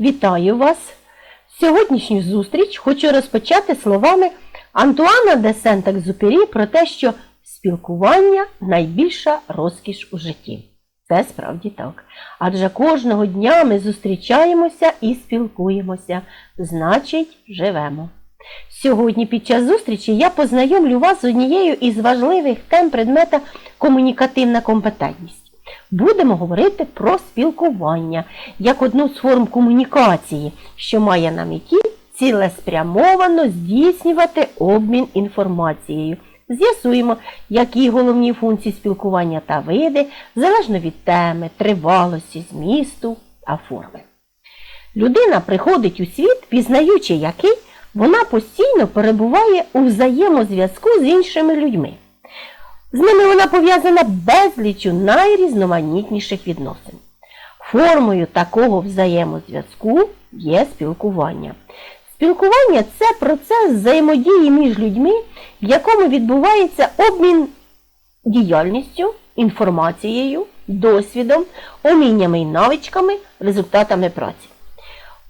Вітаю вас! Сьогоднішню зустріч хочу розпочати словами Антуана де Сент-Екзюпері про те, що спілкування найбільша розкіш у житті. Це справді так. Адже кожного дня ми зустрічаємося і спілкуємося, значить, живемо. Сьогодні під час зустрічі я познайомлю вас з однією із важливих тем предмета комунікативна компетентність. Будемо говорити про спілкування як одну з форм комунікації, що має на меті цілеспрямовано здійснювати обмін інформацією. З'ясуємо, які головні функції спілкування та види, залежно від теми, тривалості, змісту та форми. Людина приходить у світ, пізнаючи який, вона постійно перебуває у взаємозв'язку з іншими людьми. З ними вона пов'язана безлічу найрізноманітніших відносин. Формою такого взаємозв'язку є спілкування. Спілкування це процес взаємодії між людьми, в якому відбувається обмін діяльністю, інформацією, досвідом, уміннями і навичками, результатами праці.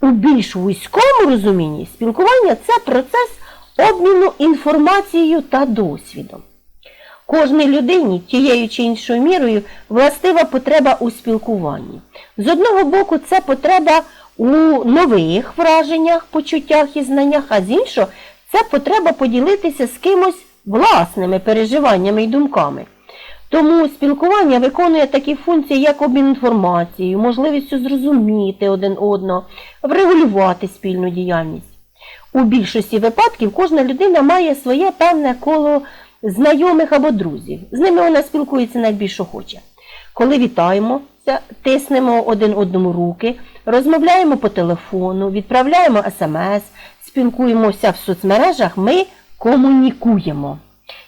У більш вузькому розумінні спілкування це процес обміну інформацією та досвідом. Кожній людині тією чи іншою мірою властива потреба у спілкуванні. З одного боку, це потреба у нових враженнях, почуттях і знаннях, а з іншого це потреба поділитися з кимось власними переживаннями і думками. Тому спілкування виконує такі функції, як обмін інформацією, можливістю зрозуміти один одного, врегулювати спільну діяльність. У більшості випадків кожна людина має своє певне коло знайомих або друзів. З ними вона спілкується найбільш охоче. Коли вітаємося, тиснемо один одному руки, розмовляємо по телефону, відправляємо смс, спілкуємося в соцмережах, ми комунікуємо,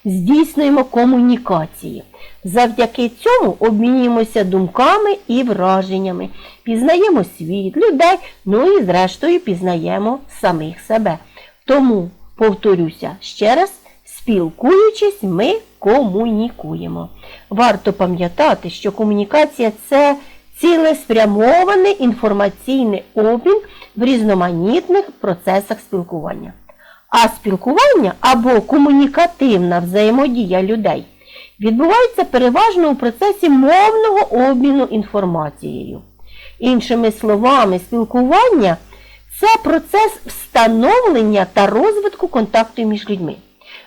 здійснюємо комунікації. Завдяки цьому обмінюємося думками і враженнями, пізнаємо світ, людей, ну і зрештою пізнаємо самих себе. Тому, повторюся ще раз, спілкуючись, ми комунікуємо. Варто пам'ятати, що комунікація це цілеспрямований інформаційний обмін в різноманітних процесах спілкування. А спілкування або комунікативна взаємодія людей відбувається переважно у процесі мовного обміну інформацією. Іншими словами, спілкування це процес встановлення та розвитку контакту між людьми.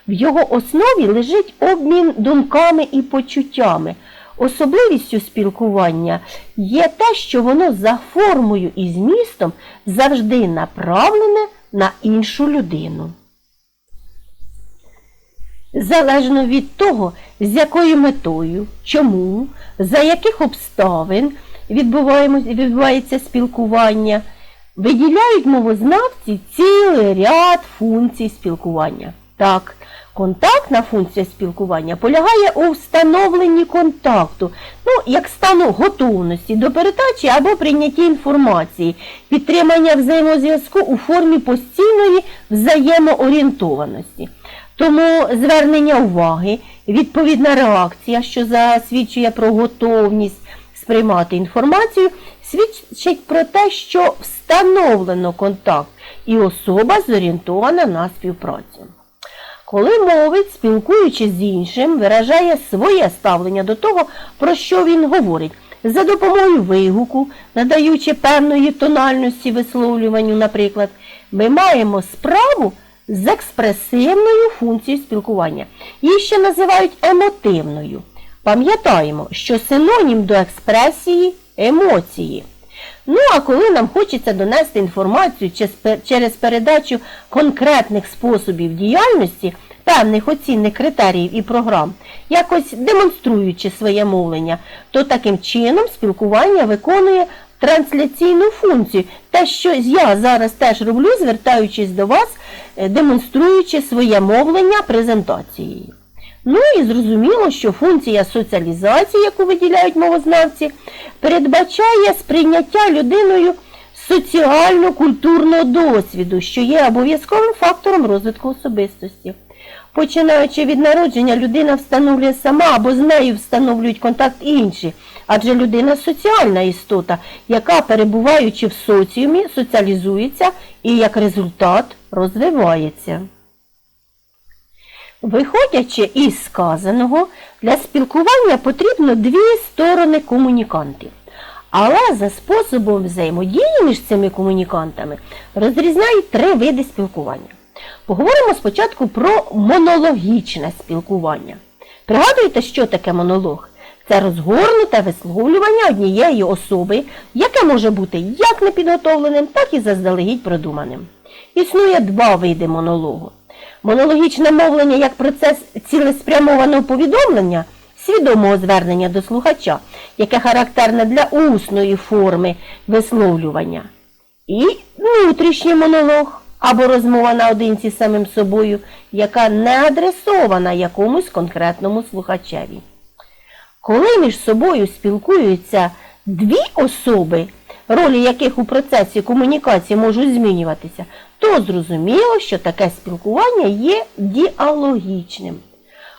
В його основі лежить обмін думками і почуттями. Особливістю спілкування є те, що воно за формою і змістом завжди направлене на іншу людину. Залежно від того, з якою метою, чому, за яких обставин відбувається спілкування, виділяють мовознавці цілий ряд функцій спілкування. Так, контактна функція спілкування полягає у встановленні контакту, ну, як стану готовності до передачі або прийняття інформації, підтримання взаємозв'язку у формі постійної взаємоорієнтованості. Тому звернення уваги, відповідна реакція, що засвідчує про готовність сприймати інформацію, свідчить про те, що встановлено контакт і особа зорієнтована на співпрацю. Коли мовець, спілкуючись з іншим, виражає своє ставлення до того, про що він говорить, за допомогою вигуку, надаючи певної тональності висловлюванню, наприклад, ми маємо справу з експресивною функцією спілкування. Її ще називають емотивною. Пам'ятаємо, що синонім до експресії емоції. Ну, а коли нам хочеться донести інформацію через передачу конкретних способів діяльності, певних оцінних критеріїв і програм, якось демонструючи своє мовлення, то таким чином спілкування виконує трансляційну функцію. Те, що я зараз теж роблю, звертаючись до вас, е, демонструючи своє мовлення презентацією. Ну і зрозуміло, що функція соціалізації, яку виділяють мовознавці, передбачає сприйняття людиною соціально-культурного досвіду, що є обов'язковим фактором розвитку особистості. Починаючи від народження, людина встановлює сама або з нею встановлюють контакт інші. Адже людина соціальна істота, яка, перебуваючи в соціумі, соціалізується і як результат розвивається. Виходячи із сказаного, для спілкування потрібно дві сторони комунікантів. Але за способом взаємодії між цими комунікантами розрізняють три види спілкування. Поговоримо спочатку про монологічне спілкування. Пригадуєте, що таке монолог? Це розгорнуте висловлювання однієї особи, яке може бути як непідготовленим, так і заздалегідь продуманим. Існує два види монологу. Монологічне мовлення як процес цілеспрямованого повідомлення, свідомого звернення до слухача, яке характерне для усної форми висловлювання. І внутрішній монолог або розмова наодинці з самим собою, яка не адресована якомусь конкретному слухачеві. Коли між собою спілкуються дві особи, ролі яких у процесі комунікації можуть змінюватися, то зрозуміло, що таке спілкування є діалогічним.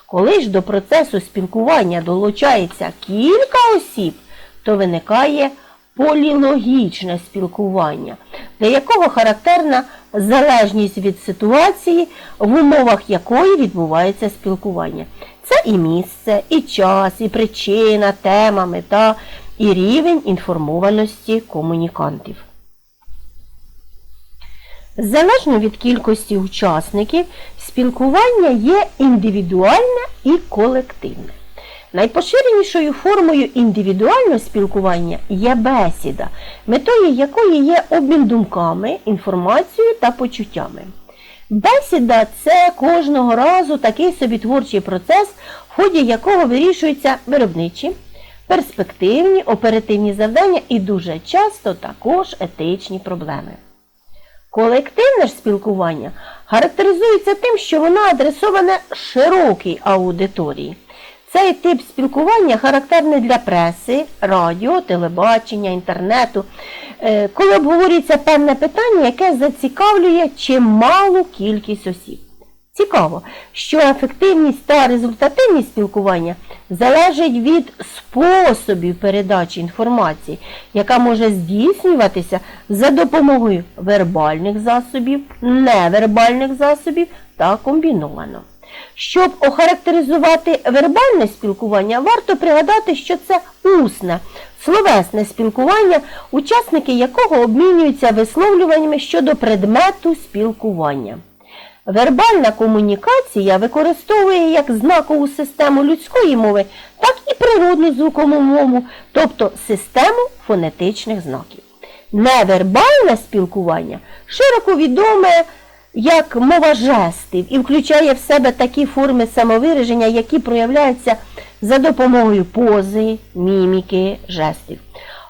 Коли ж до процесу спілкування долучається кілька осіб, то виникає полілогічне спілкування, для якого характерна залежність від ситуації, в умовах якої відбувається спілкування. Це і місце, і час, і причина, тема, мета, і рівень інформованості комунікантів. Залежно від кількості учасників, спілкування є індивідуальне і колективне. Найпоширенішою формою індивідуального спілкування є бесіда, метою якої є обмін думками, інформацією та почуттями. Бесіда це кожного разу такий собі творчий процес, в ході якого вирішуються виробничі, перспективні, оперативні завдання і дуже часто також етичні проблеми. Колективне ж спілкування характеризується тим, що воно адресоване широкій аудиторії. Цей тип спілкування характерний для преси, радіо, телебачення, інтернету, е, коли обговорюється певне питання, яке зацікавлює чималу кількість осіб. Цікаво, що ефективність та результативність спілкування залежить від способів передачі інформації, яка може здійснюватися за допомогою вербальних засобів, невербальних засобів та комбіновано. Щоб охарактеризувати вербальне спілкування, варто пригадати, що це усне, словесне спілкування, учасники якого обмінюються висловлюваннями щодо предмету спілкування. Вербальна комунікація використовує як знакову систему людської мови, так і природну звукову мову, тобто систему фонетичних знаків. Невербальне спілкування широко відоме як мова жестів і включає в себе такі форми самовираження, які проявляються за допомогою пози, міміки, жестів.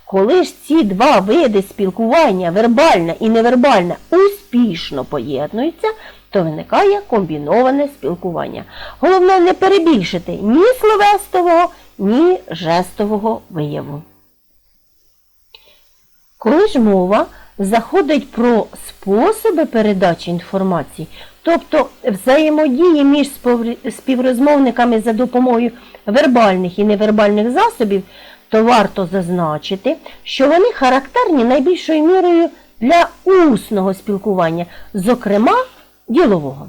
Коли ж ці два види спілкування, вербальне і невербальне, успішно поєднуються, то виникає комбіноване спілкування. Головне не перебільшити ні словестового, ні жестового вияву. Коли ж мова заходить про способи передачі інформації, тобто взаємодії між співрозмовниками за допомогою вербальних і невербальних засобів, то варто зазначити, що вони характерні найбільшою мірою для усного спілкування, зокрема ділового.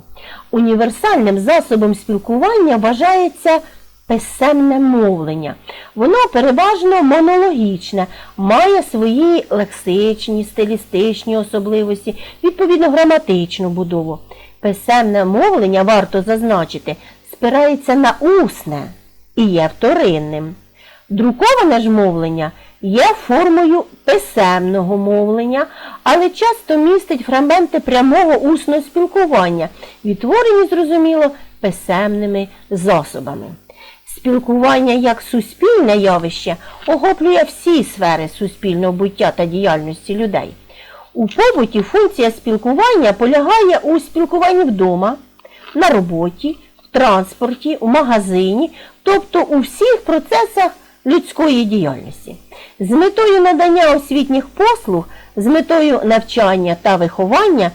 Універсальним засобом спілкування вважається писемне мовлення. Воно переважно монологічне, має свої лексичні, стилістичні особливості, відповідно граматичну будову. Писемне мовлення, варто зазначити, спирається на усне і є вторинним. Друковане ж мовлення є формою писемного мовлення, але часто містить фрагменти прямого усного спілкування, відтворені, зрозуміло, писемними засобами. Спілкування як суспільне явище охоплює всі сфери суспільного буття та діяльності людей. У побуті функція спілкування полягає у спілкуванні вдома, на роботі, в транспорті, у магазині, тобто у всіх процесах людської діяльності. З метою надання освітніх послуг, з метою навчання та виховання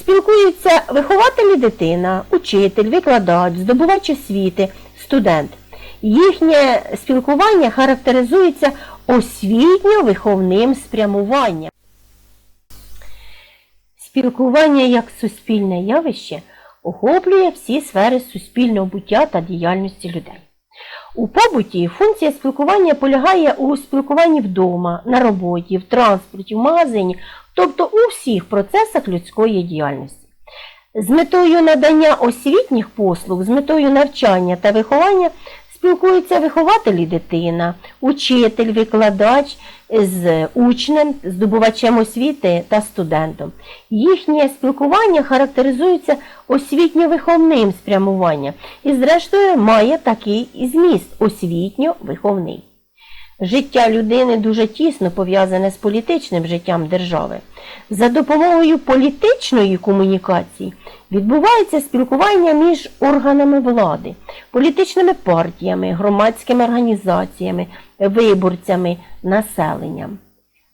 Спілкуються вихователь і дитина, учитель, викладач, здобувач освіти, студент. Їхнє спілкування характеризується освітньо-виховним спрямуванням. Спілкування як суспільне явище охоплює всі сфери суспільного буття та діяльності людей. У побуті функція спілкування полягає у спілкуванні вдома, на роботі, в транспорті, в магазині, тобто у всіх процесах людської діяльності. З метою надання освітніх послуг, з метою навчання та виховання спілкуються вихователі дитина, учитель, викладач з учнем, здобувачем освіти та студентом. Їхнє спілкування характеризується освітньо-виховним спрямуванням і, зрештою, має такий зміст освітньо-виховний. Життя людини дуже тісно пов'язане з політичним життям держави. За допомогою політичної комунікації відбувається спілкування між органами влади, політичними партіями, громадськими організаціями, виборцями, населенням.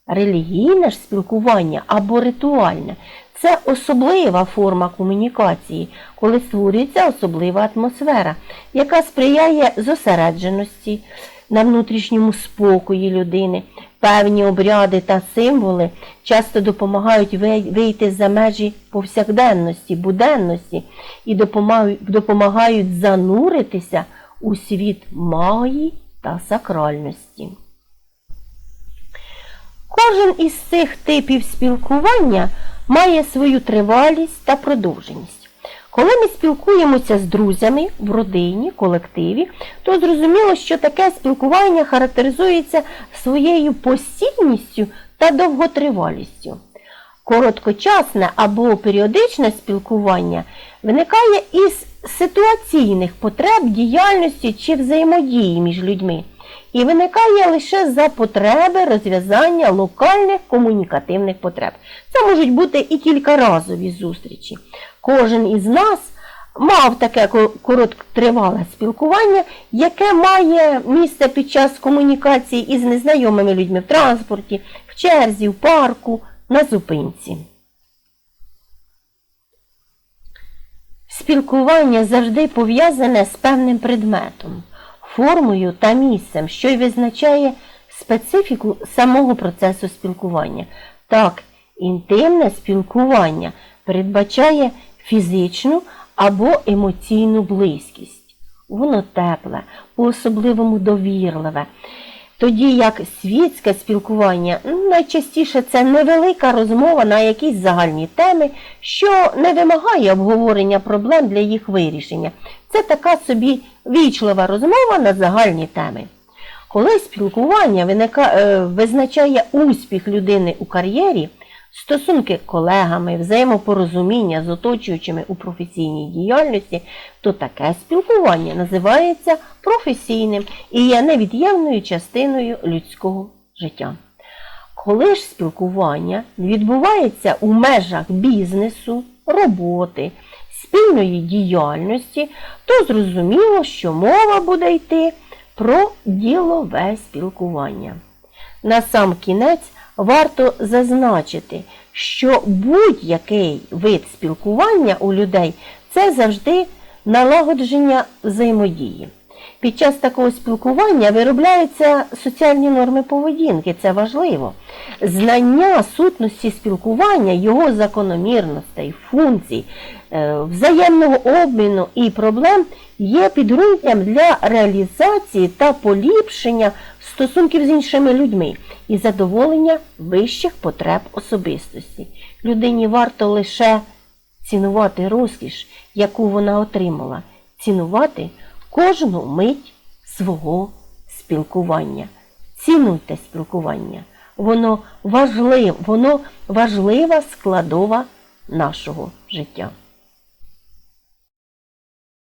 Релігійне ж спілкування або ритуальне це особлива форма комунікації, коли створюється особлива атмосфера, яка сприяє зосередженості на внутрішньому спокої людини. Певні обряди та символи часто допомагають вийти за межі повсякденності, буденності і допомагають зануритися у світ магії та сакральності. Кожен із цих типів спілкування має свою тривалість та продовженість. Коли ми спілкуємося з друзями в родині, колективі, то зрозуміло, що таке спілкування характеризується своєю постійністю та довготривалістю. Короткочасне або періодичне спілкування виникає із ситуаційних потреб діяльності чи взаємодії між людьми і виникає лише за потреби розв'язання локальних комунікативних потреб. Це можуть бути і кількаразові зустрічі. Кожен із нас мав таке короткотривале спілкування, яке має місце під час комунікації із незнайомими людьми в транспорті, в черзі, в парку, на зупинці. Спілкування завжди пов'язане з певним предметом формою та місцем, що й визначає специфіку самого процесу спілкування. Так, інтимне спілкування передбачає фізичну або емоційну близькість. Воно тепле, по-особливому довірливе. Тоді як світське спілкування найчастіше це невелика розмова на якісь загальні теми, що не вимагає обговорення проблем для їх вирішення. Це така собі вічлива розмова на загальні теми. Коли спілкування е, визначає успіх людини у кар'єрі, стосунки колегами, взаємопорозуміння з оточуючими у професійній діяльності, то таке спілкування називається професійним і є невід'ємною частиною людського життя. Коли ж спілкування відбувається у межах бізнесу, роботи, спільної діяльності, то зрозуміло, що мова буде йти про ділове спілкування. На сам кінець варто зазначити, що будь-який вид спілкування у людей це завжди налагодження взаємодії. Під час такого спілкування виробляються соціальні норми поведінки, це важливо. Знання сутності спілкування, його закономірностей, функцій, е, взаємного обміну і проблем є підґрунтям для реалізації та поліпшення стосунків з іншими людьми і задоволення вищих потреб особистості. Людині варто лише цінувати розкіш, яку вона отримала, цінувати кожну мить свого спілкування. Цінуйте спілкування. Воно важливе, воно важлива складова нашого життя.